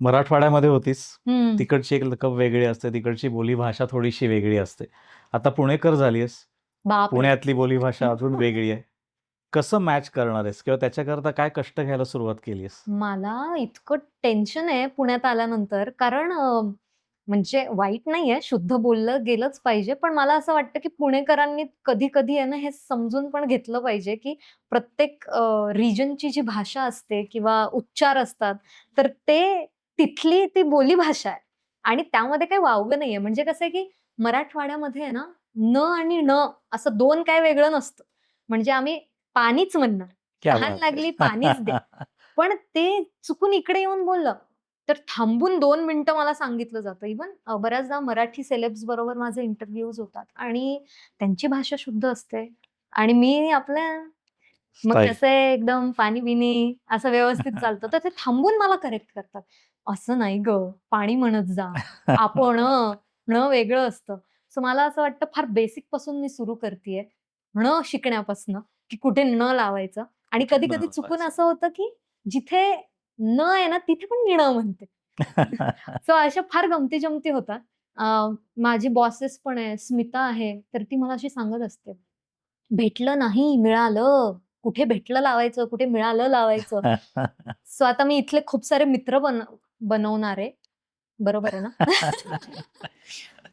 मराठवाड्यामध्ये होतीस. तिकडची एक लकब वेगळी असते. तिकडची बोलीभाषा थोडीशी वेगळी असते. आता पुणेकर झालीस. पुण्यातली बोलीभाषा अजून वेगळी आहे. कसं मॅच करणार आहेस? किंवा त्याच्याकरता काय कष्ट घ्यायला सुरुवात केलीस मला इतकं टेन्शन आहे पुण्यात आल्यानंतर. कारण म्हणजे वाईट नाहीये. शुद्ध बोललं गेलंच पाहिजे. पण मला असं वाटतं की पुणेकरांनी कधी कधी आहे ना हे समजून पण घेतलं पाहिजे की प्रत्येक रिजनची जी भाषा असते किंवा उच्चार असतात तर ते तिथली ती बोली भाषा आहे. आणि त्यामध्ये काही वावगं नाहीये. म्हणजे कसं आहे की मराठवाड्यामध्ये ना न आणि न असं दोन काय वेगळं नसतं. म्हणजे आम्ही पाणीच म्हणणार. आहे. लागली पाणीच दे. पण ते चुकून इकडे येऊन बोललं तर थांबून दोन मिनिटं मला सांगितलं जातं. इवन बऱ्याचदा मराठी सेलेब्स बरोबर माझे इंटरव्ह्यूज होतात. आणि त्यांची भाषा शुद्ध असते. आणि मी आपल्या मग. कसं आहे एकदम पाणी बिनी असं व्यवस्थित चालतं. तर ते थांबून मला करेक्ट करतात. असं नाही ग पाणी म्हणत जा. आपण न वेगळं असतं. सो मला असं वाटतं फार बेसिकपासून मी सुरू करतेय न शिकण्यापासून की कुठे न लावायचं. आणि कधी कधी चुकून. असं होतं की जिथे न आहे ना तिथे पण मी न म्हणते. सो अशा फार गमती जमती होतात माझी बॉसेस पण आहे स्मिता आहे तर ती मला अशी सांगत असते भेटलं नाही मिळालं. कुठे भेटलं लावायचं कुठे मिळालं लावायचं. सो आता मी इथले खूप सारे मित्र बन बनवणार आहे. बरोबर आहे ना?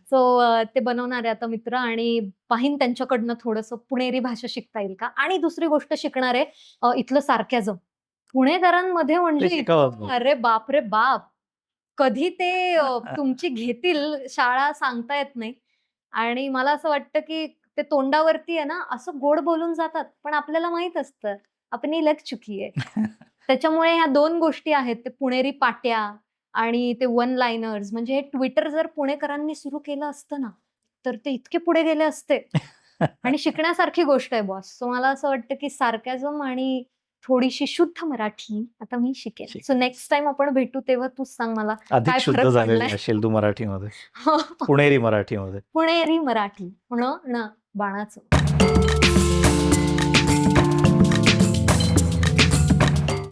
सो ते बनवणार आहे आता मित्र आणि पाहीन त्यांच्याकडनं थोडंसं पुणेरी भाषा शिकता येईल का? आणि दुसरी गोष्ट शिकणार इथलं सारख्याजम पुणेकरांमध्ये म्हणजे. अरे बाप रे बाप! कधी ते तुमची घेतील शाळा सांगता येत नाही. आणि मला असं वाटतं की ते तोंडावरती आहे ना असं गोड बोलून जातात पण आपल्याला माहीत असतं. आपण लग चुकी आहे. त्याच्यामुळे ह्या दोन गोष्टी आहेत ते पुणेरी पाट्या आणि ते वन लाईनर्स म्हणजे हे ट्विटर जर पुणेकरांनी सुरू केलं असतं ना तर ते इतके पुढे गेले असते. आणि शिकण्यासारखी गोष्ट आहे बॉस सो मला असं वाटतं की सार्कॅझम आणि थोडीशी शुद्ध मराठी आता मी शिकेन. शिक. सो नेक्स्ट टाइम आपण भेटू तेव्हा तूच सांग मला काय शुद्ध झालेली? असेल तू मराठीमध्ये. पुणेरी मराठीमध्ये. पुणेरी मराठी. पुण न बाणाचं.